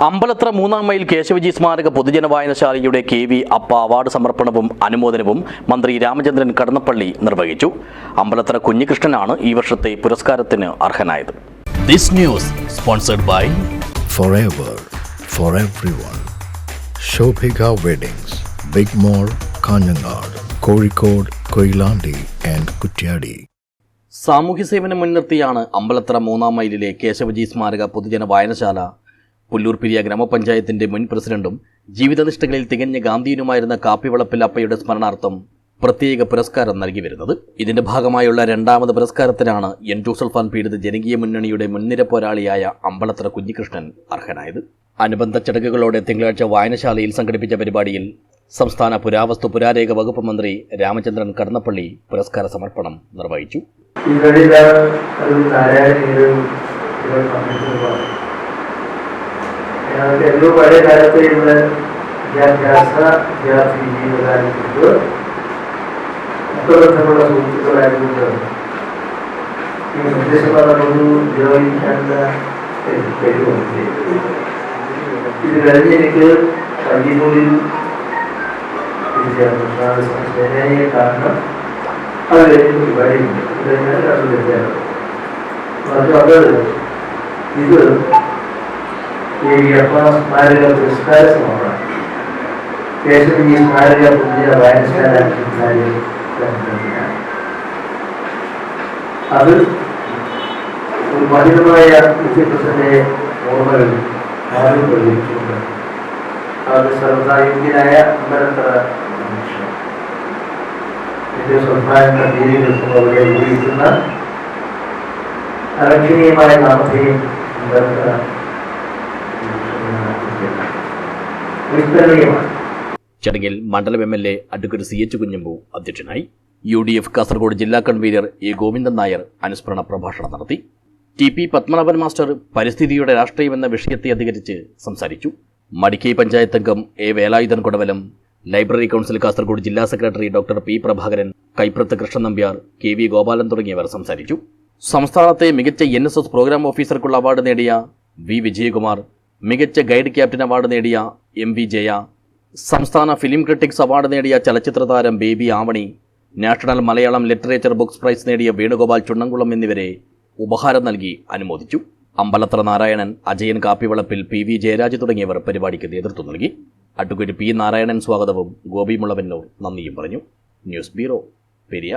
അമ്പലത്ര മൂന്നാം മൈൽ കേശവജി സ്മാരക പൊതുജന വായനശാലയുടെ കെ വി അപ്പ അവാർഡ് സമർപ്പണവും അനുമോദനവും മന്ത്രി രാമചന്ദ്രൻ കടന്നപ്പള്ളി നിർവഹിച്ചു അമ്പലത്ര കുഞ്ഞികൃഷ്ണനാണ് ഈ വർഷത്തെ പുരസ്കാരത്തിന് അർഹനായത് This news sponsored by forever for everyone. Shobhika Weddings, Big Mall, Kanyanad, Kozhikode, Koilandi and Kutyadi. സാമൂഹ്യ സേവനം മുൻനിർത്തിയാണ് അമ്പലത്ര മൂന്നാം മൈലിലെ കേശവജി സ്മാരക പൊതുജന വായനശാല പുല്ലൂർ പിരിയ ഗ്രാമപഞ്ചായത്തിന്റെ മുൻ പ്രസിഡന്റും ജീവിതനിഷ്ഠകളിൽ തികഞ്ഞ ഗാന്ധിയനുമായിരുന്ന കാപ്പിവളപ്പിൽ അപ്പയുടെ സ്മരണാർത്ഥം പ്രത്യേക പുരസ്കാരം നൽകി വരുന്നത്. ഇതിന്റെ ഭാഗമായുള്ള രണ്ടാമത് പുരസ്കാരത്തിനാണ് എൻ ജോസൽഫാൻ പീഡിത ജനകീയ മുന്നണിയുടെ മുൻനിര പോരാളിയായ അമ്പലത്ര കുഞ്ഞികൃഷ്ണൻ അർഹനായത്. അനുബന്ധ ചടങ്ങുകളോടെ തിങ്കളാഴ്ച വായനശാലയിൽ സംഘടിപ്പിച്ച പരിപാടിയിൽ സംസ്ഥാന പുരാവസ്തു പുരാരേഖ വകുപ്പ് മന്ത്രി രാമചന്ദ്രൻ കടന്നപ്പള്ളി പുരസ്കാര സമർപ്പണം നിർവഹിച്ചു. Nanti pada dari keimanan yang biasa yang tinggi dari itu atau sama langsung itu lagi itu. Ini seperti sekolah dulu jauh anda itu Itu dari ini ke pagi mulai dijalankan sebenarnya karena ada itu dibalik dan ada sudah jalan. Masih ada itu. പരിപാടിയുണ്ട് ഇത് കഴിഞ്ഞാൽ അത് വ്യത്യാസം പക്ഷെ അത് ഇത് ഈ അപ്പ സ്മാരക പുരസ്കാര സമർപ്പണം ശേഷം ഈ സ്മാരക പുതിയ വായനശാല അത് ഒരു മഹിതമായ വിദ്യാഭ്യാസത്തിന്റെ ഓർമ്മകൾ ആരും പ്രചരിച്ചിട്ടുണ്ട് അത് സർവ്വതായോഗ്യനായ അമ്പലത്തറ മനുഷ്യൻ എന്റെ സ്വഭാവങ്ങളുടെ പേര് നിൽക്കുമ്പോൾ അവിടെ ഉപയോഗിക്കുന്ന അലക്ഷണീയമായ നാമത്തെയും അമ്പലത്തറ ചടങ്ങിൽ മണ്ഡലം M L A advocate C H Kunhambu അധ്യക്ഷനായി യു ഡി എഫ് കാസർഗോഡ് ജില്ലാ കൺവീനർ എ ഗോവിന്ദൻ നായർ അനുസ്മരണ പ്രഭാഷണം നടത്തി. ടി പി പത്മനാഭൻ മാസ്റ്റർ പരിസ്ഥിതിയുടെ രാഷ്ട്രീയം എന്ന വിഷയത്തെ അധികരിച്ച് സംസാരിച്ചു. മടിക്കൈ പഞ്ചായത്ത് അംഗം A Velayudhan Kodavalam library council Kasaragod ജില്ലാ secretary doctor P Prabhakaran Kaiprath Krishnan Nambiar K V Gopalan തുടങ്ങിയവർ സംസാരിച്ചു. സംസ്ഥാനത്തെ മികച്ച എൻ എസ് എസ് പ്രോഗ്രാം ഓഫീസർക്കുള്ള അവാർഡ് നേടിയ വി വിജയകുമാർ മികച്ച ഗൈഡ് ക്യാപ്റ്റൻ അവാർഡ് നേടിയ എം വി ജയ. സംസ്ഥാന ഫിലിം ക്രിറ്റിക്സ് അവാർഡ് നേടിയ ചലച്ചിത്ര താരം baby Avani national Malayalam literature books prize നേടിയ വേണുഗോപാൽ ചുണ്ണംകുളം എന്നിവരെ ഉപഹാരം നൽകി അനുമോദിച്ചു. അമ്പലത്ര നാരായണൻ അജയൻ കാപ്പിവളപ്പിൽ പി വി ജയരാജ് തുടങ്ങിയവർ പരിപാടിക്ക് നേതൃത്വം നൽകി. അഡ്വക്കേറ്റ് പി നാരായണൻ സ്വാഗതവും ഗോപി മുളവന്നൂർ നന്ദിയും പറഞ്ഞു. News bureau Periya